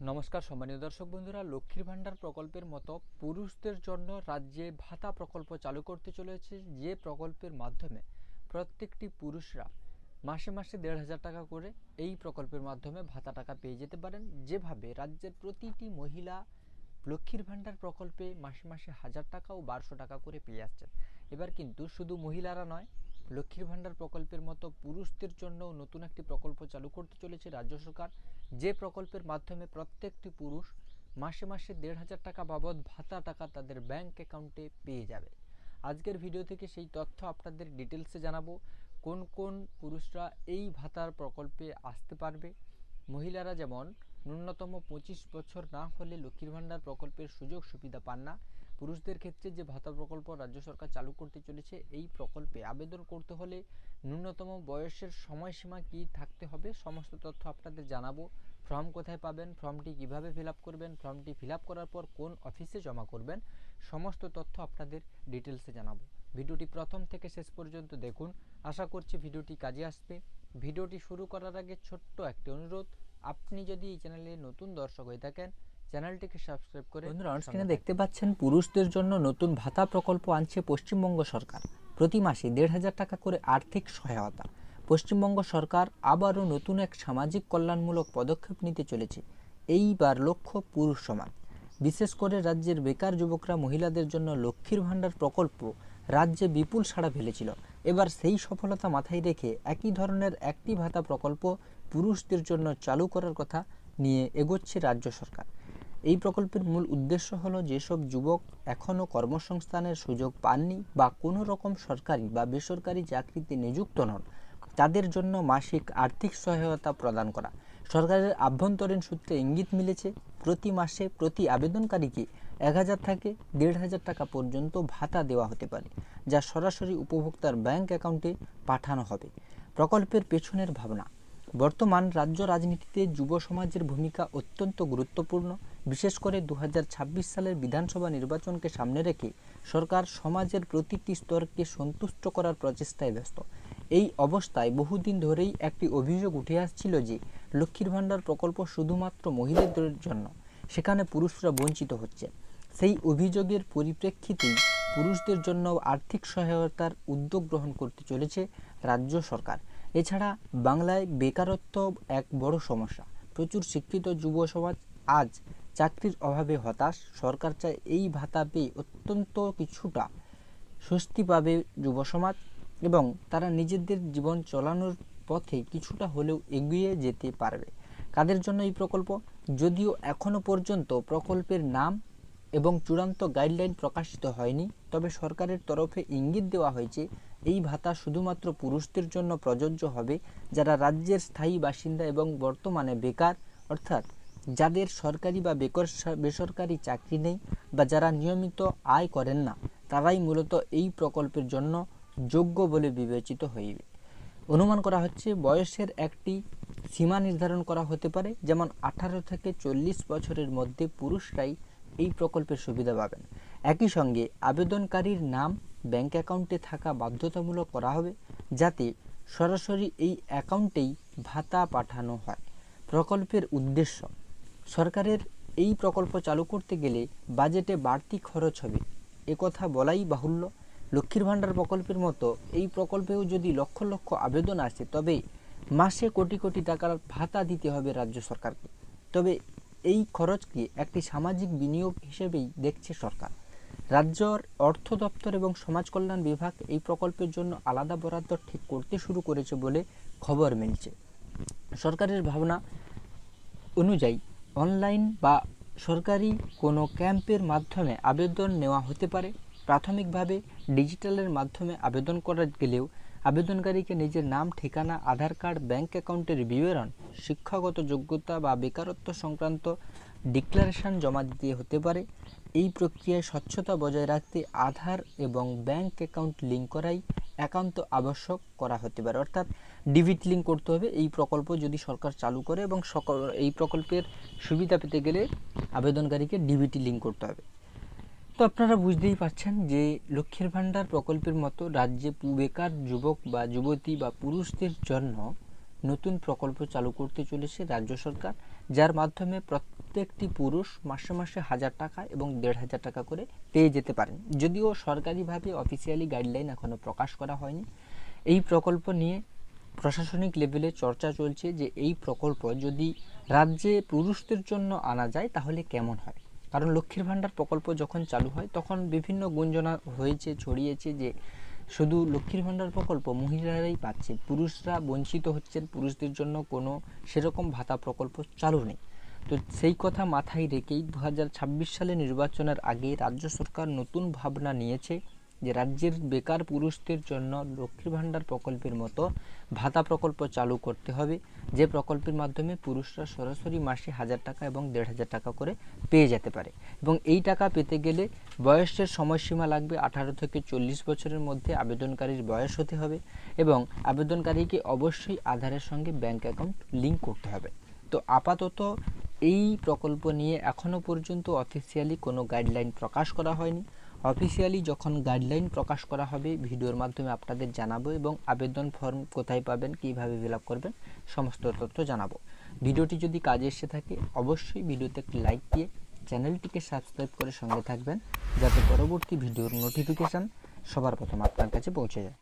নমস্কার সম্মানীয় দর্শক বন্ধুরা, লক্ষ্মীর ভাণ্ডার প্রকল্পের মতো পুরুষদের জন্য রাজ্যে ভাতা প্রকল্প চালু করতে চলেছে যে প্রকল্পের মাধ্যমে প্রত্যেকটি পুরুষরা মাসে মাসে দেড় হাজার টাকা করে এই প্রকল্পের মাধ্যমে ভাতা টাকা পেয়ে যেতে পারেন। যেভাবে রাজ্যের প্রতিটি মহিলা লক্ষ্মীর ভাণ্ডার প্রকল্পে মাসে মাসে হাজার টাকা ও বারোশো টাকা করে পেয়ে আসছেন। এবার কিন্তু শুধু মহিলারা নয় লক্ষ্মীর ভাণ্ডার প্রকল্পের মতো পুরুষদের জন্য নতুন একটি প্রকল্প চালু করতে চলেছে রাজ্য সরকার। যে প্রকল্পের মাধ্যমে প্রত্যেকটি পুরুষ মাসে মাসে দেড় হাজার টাকা বাবদ ভাতা টাকা তাদের ব্যাংক অ্যাকাউন্টে পেয়ে যাবে। আজকের ভিডিও থেকে সেই তথ্য আপনাদের ডিটেলসে জানাব। কোন কোন পুরুষরা এই ভাতার প্রকল্পে আসতে পারবে? মহিলারা যেমন ন্যূনতম পঁচিশ বছর না হলে লক্ষ্মীর ভাণ্ডার প্রকল্পের সুযোগ সুবিধা পান না। পুরুষদের ক্ষেত্রে যে ভাতা প্রকল্প রাজ্য সরকার চালু করতে চলেছে, এই প্রকল্পে আবেদন করতে হলে ন্যূনতম বয়সের সময়সীমা কি থাকতে হবে, সমস্ত তথ্য আপনাদের জানাব। ফর্ম কোথায় পাবেন, ফর্মটি কীভাবে ফিল করবেন, ফর্মটি ফিল করার পর কোন অফিসে জমা করবেন, সমস্ত তথ্য আপনাদের ডিটেলসে জানাব। ভিডিওটি প্রথম থেকে শেষ পর্যন্ত দেখুন। আশা করছি ভিডিওটি কাজে আসবে। ভিডিওটি শুরু করার আগে ছোট্ট একটি অনুরোধ আপনি যদি এই চ্যানেলে নতুন দর্শক হয়ে থাকেন চ্যানেলটিকে সাবস্ক্রাইব করে বন্ধুরা স্ক্রিনে দেখতে পাচ্ছেন পুরুষদের জন্য নতুন ভাতা প্রকল্প আনছে পশ্চিমবঙ্গ সরকার। প্রতি মাসে দেড় হাজার টাকা করে আর্থিক সহায়তা। পশ্চিমবঙ্গ সরকার আবারও নতুন এক সামাজিক কল্যাণমূলক পদক্ষেপ নিতে চলেছে। এইবার লক্ষ্য পুরুষ সমাজ বিশেষ করে রাজ্যের বেকার যুবকরা মহিলাদের জন্য লক্ষ্মীর ভাণ্ডার প্রকল্প রাজ্যে বিপুল সাড়া ফেলেছিল। এবার সেই সফলতা মাথায় রেখে একই ধরনের একটি ভাতা প্রকল্প পুরুষদের জন্য চালু করার কথা নিয়ে এগোচ্ছে রাজ্য সরকার। এই প্রকল্পের মূল উদ্দেশ্য হলো যেসব যুবক এখনও কর্মসংস্থানের সুযোগ পাননি বা কোনো রকম সরকারি বা বেসরকারি চাকরিতে নিযুক্ত নন, তাদের জন্য মাসিক আর্থিক সহায়তা প্রদান করা। সরকারের আভ্যন্তরীণ সূত্রে ইঙ্গিত মিলেছে প্রতি মাসে প্রতি আবেদনকারীকে এক হাজার থেকে দেড় হাজার টাকা পর্যন্ত ভাতা দেওয়া হতে পারে, যা সরাসরি উপভোক্তার ব্যাংক অ্যাকাউন্টে পাঠানো হবে। প্রকল্পের পেছনের ভাবনা, বর্তমান রাজ্য রাজনীতিতে যুব সমাজের ভূমিকা অত্যন্ত গুরুত্বপূর্ণ, বিশেষ করে দু হাজার ছাব্বিশ সালের বিধানসভা নির্বাচনকে সামনে রেখে সরকার সমাজের প্রতিটি স্তরকে সন্তুষ্ট করার প্রচেষ্টায় ব্যস্ত। এই অবস্থায় বহুদিন ধরেই একটি অভিযোগ উঠে আসছিল যে, লক্ষ্মীর ভাণ্ডার প্রকল্প শুধুমাত্র মহিলাদের জন্য সেখানে পুরুষরা বঞ্চিত হচ্ছে সেই অভিযোগের পরিপ্রেক্ষিতেই পুরুষদের জন্য আর্থিক সহায়তার উদ্যোগ গ্রহণ করতে চলেছে রাজ্য সরকার। এছাড়া বাংলায় বেকারত্ব এক বড় সমস্যা। প্রচুর শিক্ষিত যুব সমাজ আজ চাকরির অভাবে হতাশ। সরকার চায় এই ভাতা পেয়ে অত্যন্ত কিছুটা স্বস্তি পাবে যুব সমাজ এবং তারা নিজেদের জীবন চলানোর পথে কিছুটা হলেও এগিয়ে যেতে পারবে। কাদের জন্য এই প্রকল্প? যদিও এখনও পর্যন্ত প্রকল্পের নাম এবং চূড়ান্ত গাইডলাইন প্রকাশিত হয়নি, তবে সরকারের তরফে ইঙ্গিত দেওয়া হয়েছে, এই ভাতা শুধুমাত্র পুরুষদের জন্য প্রযোজ্য হবে যারা রাজ্যের স্থায়ী বাসিন্দা এবং বর্তমানে বেকার, অর্থাৎ যাদের সরকারি বা বেকর, বেসরকারি চাকরি নেই বা যারা নিয়মিত আয় করেন না, তারাই মূলত এই প্রকল্পের জন্য যোগ্য বলে বিবেচিত হইবে অনুমান করা হচ্ছে বয়সের একটি সীমা নির্ধারণ করা হতে পারে। যেমন আঠারো থেকে চল্লিশ বছরের মধ্যে পুরুষরাই এই প্রকল্পের সুবিধা পাবেন। একই সঙ্গে আবেদনকারীর নাম ব্যাংক অ্যাকাউন্টে থাকা বাধ্যতামূলক করা হবে, যাতে সরাসরি এই অ্যাকাউন্টেই ভাতা পাঠানো হয়। প্রকল্পের উদ্দেশ্য, সরকারের এই প্রকল্প চালু করতে গেলে বাজেটে বাড়তি খরচ হবে। কথা বলাই বাহুল্য। লক্ষ্মীর ভাণ্ডার প্রকল্পের মতো এই প্রকল্পেও যদি লক্ষ লক্ষ আবেদন আসে, তবে মাসে কোটি কোটি টাকার ভাতা দিতে হবে রাজ্য সরকারকে। তবে এই খরচকে একটি সামাজিক বিনিয়োগ হিসেবেই দেখছে সরকার। রাজ্যর অর্থ দপ্তর এবং সমাজ কল্যাণ বিভাগ এই প্রকল্পের জন্য আলাদা বরাদ্দ ঠিক করতে শুরু করেছে বলে খবর মিলছে। সরকারের ভাবনা অনুযায়ী অনলাইন বা সরকারি কোনো ক্যাম্পের মাধ্যমে আবেদন নেওয়া হতে পারে। প্রাথমিকভাবে ডিজিটালের মাধ্যমে আবেদন করা গেলেও আবেদনকারীকে নিজের নাম, ঠিকানা, আধার কার্ড, ব্যাংক অ্যাকাউন্টের বিবরণ, শিক্ষাগত যোগ্যতা বা বেকারত্ব সংক্রান্ত ডিক্লারেশন জমা দিতে হতে পারে। এই প্রক্রিয়ায় স্বচ্ছতা বজায় রাখতে আধার এবং ব্যাংক অ্যাকাউন্ট লিঙ্ক করাই একান্ত আবশ্যক করা হতে পারে। অর্থাৎ ডিভিট লিঙ্ক করতে হবে। এই প্রকল্প যদি সরকার চালু করে এবং সকল, এই প্রকল্পের সুবিধা পেতে গেলে আবেদনকারীকে ডিভিটি লিঙ্ক করতে হবে। তো আপনারা বুঝতেই পারছেন যে লক্ষ্মীর ভাণ্ডার প্রকল্পের মতো রাজ্যে বেকার যুবক বা যুবতী বা পুরুষদের জন্য নতুন প্রকল্প চালু করতে চলেছে রাজ্য সরকার, যার মাধ্যমে প্রত্যেকটি পুরুষ মাসে মাসে হাজার টাকা এবং দেড় হাজার টাকা করে পেয়ে যেতে পারেন। যদিও সরকারিভাবে অফিসিয়ালি গাইডলাইন এখনও প্রকাশ করা হয়নি। এই প্রকল্প নিয়ে প্রশাসনিক লেভেলে চর্চা চলছে যে এই প্রকল্প যদি রাজ্যে পুরুষদের জন্য আনা যায় তাহলে কেমন হয়? কারণ লক্ষ্মীর ভাণ্ডার প্রকল্প যখন চালু হয়, তখন বিভিন্ন গুঞ্জনা হয়েছে, ছড়িয়েছে যে শুধু লক্ষ্মীর ভাণ্ডার প্রকল্প মহিলারাই পাচ্ছে, পুরুষরা বঞ্চিত হচ্ছেন, পুরুষদের জন্য কোনো সেরকম ভাতা প্রকল্প চালু নেই। তো সেই কথা মাথায় রেখেই দু হাজার ছাব্বিশ সালে নির্বাচনের আগে রাজ্য সরকার নতুন ভাবনা নিয়েছে যে রাজ্যের বেকার পুরুষদের জন্য লক্ষ্মীর ভাণ্ডার প্রকল্পের মতো ভাতা প্রকল্প চালু করতে হবে। যে প্রকল্পের মাধ্যমে পুরুষরা সরাসরি মাসে হাজার টাকা এবং দেড় হাজার টাকা করে পেয়ে যেতে পারে এবং এই টাকা পেতে গেলে বয়সের সময়সীমা লাগবে আঠারো থেকে চল্লিশ বছরের মধ্যে আবেদনকারীর বয়স হতে হবে এবং আবেদনকারীকে অবশ্যই আধারের সঙ্গে ব্যাংক অ্যাকাউন্ট লিঙ্ক করতে হবে। তো আপাতত এই প্রকল্প নিয়ে এখনও পর্যন্ত অফিসিয়ালি কোনো গাইডলাইন প্রকাশ করা হয়নি। অফিসিয়ালি যখন গাইডলাইন প্রকাশ করা হবে, ভিডিওর মাধ্যমে আপনাদের জানাব এবং আবেদন ফর্ম কোথায় পাবেন, কীভাবে ফিল করবেন, সমস্ত তথ্য জানাব। ভিডিওটি যদি কাজে এসে থাকে, অবশ্যই ভিডিওতে একটি লাইক দিয়ে চ্যানেলটিকে সাবস্ক্রাইব করে সঙ্গে থাকবেন, যাতে পরবর্তী ভিডিওর নোটিফিকেশান সবার প্রথম আপনার কাছে পৌঁছে যায়।